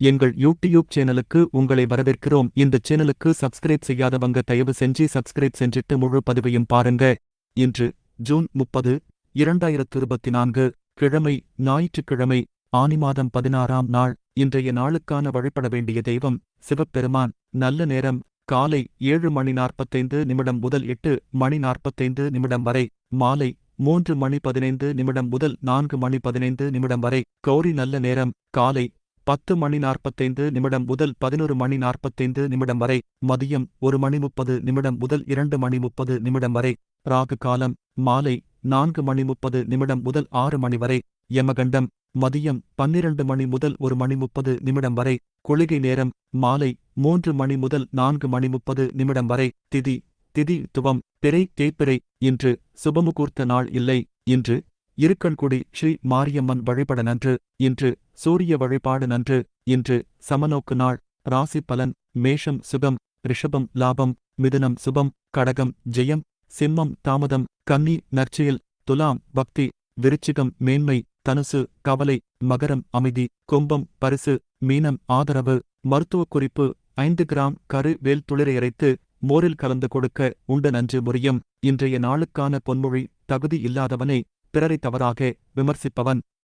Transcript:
எங்கள் யூடியூப் சேனலுக்கு உங்களை வரவேற்கிறோம். இந்த சேனலுக்கு சப்ஸ்கிரைப் செய்யாதவங்க தயவு செஞ்சு சப்ஸ்கிரைப் செஞ்சிட்டு முழு பதிவையும் பாருங்க. இன்று ஜூன் முப்பது இரண்டாயிரத்து இருபத்தி நான்கு கிழமை ஞாயிற்றுக்கிழமை ஆனி மாதம் பதினாறாம் நாள். இன்றைய நாளுக்கான வழிபட வேண்டிய தெய்வம் சிவபெருமான். நல்ல நேரம் காலை ஏழு மணி நாற்பத்தைந்து நிமிடம் முதல் எட்டு மணி நாற்பத்தைந்து நிமிடம் வரை. மாலை மூன்று மணி பதினைந்து நிமிடம் முதல் நான்கு மணி பதினைந்து நிமிடம் வரை. கௌரி நல்ல நேரம் காலை பத்து மணி நாற்பத்தைந்து நிமிடம் முதல் பதினொரு மணி நாற்பத்தைந்து நிமிடம் வரை மதியம் ஒரு மணி முப்பது நிமிடம் முதல் இரண்டு மணி முப்பது நிமிடம் வரை ராகு காலம் மாலை நான்கு மணி முப்பது நிமிடம் முதல் ஆறு மணி வரை யமகண்டம் மதியம் பன்னிரண்டு மணி முதல் ஒரு மணி முப்பது நிமிடம் வரை குளிகை நேரம் மாலை மூன்று மணி முதல் நான்கு மணி முப்பது நிமிடம் வரை திதி திதி துவம் பிறை தேய்பிறை இன்று சுபமுகூர்த்த நாள் இல்லை இன்று இருக்கன்குடி ஸ்ரீ மாரியம்மன் வழிபட நன்று. இன்று சூரிய வழிபாடு நன்று. இன்று சமநோக்கு நாள். ராசி பலன். மேஷம் சுகம் ரிஷபம் லாபம். மிதுனம் சுபம். கடகம் ஜெயம். சிம்மம் தாமதம். கன்னி நற்செயல். துலாம் பக்தி. விருச்சிகம் மேன்மை. தனுசு கவலை. மகரம் அமைதி. கும்பம் பரிசு. மீனம் ஆதரவு. மருத்துவக் குறிப்பு. ஐந்து கிராம் கரு வேல் துளிரை அரைத்து மோரில் கலந்து கொடுக்க உண்ட நன்று முறியும். இன்றைய நாளுக்கான பொன்மொழி தகுதி இல்லாதவனை பிறரை தவறாக விமர்சிப்பவன்.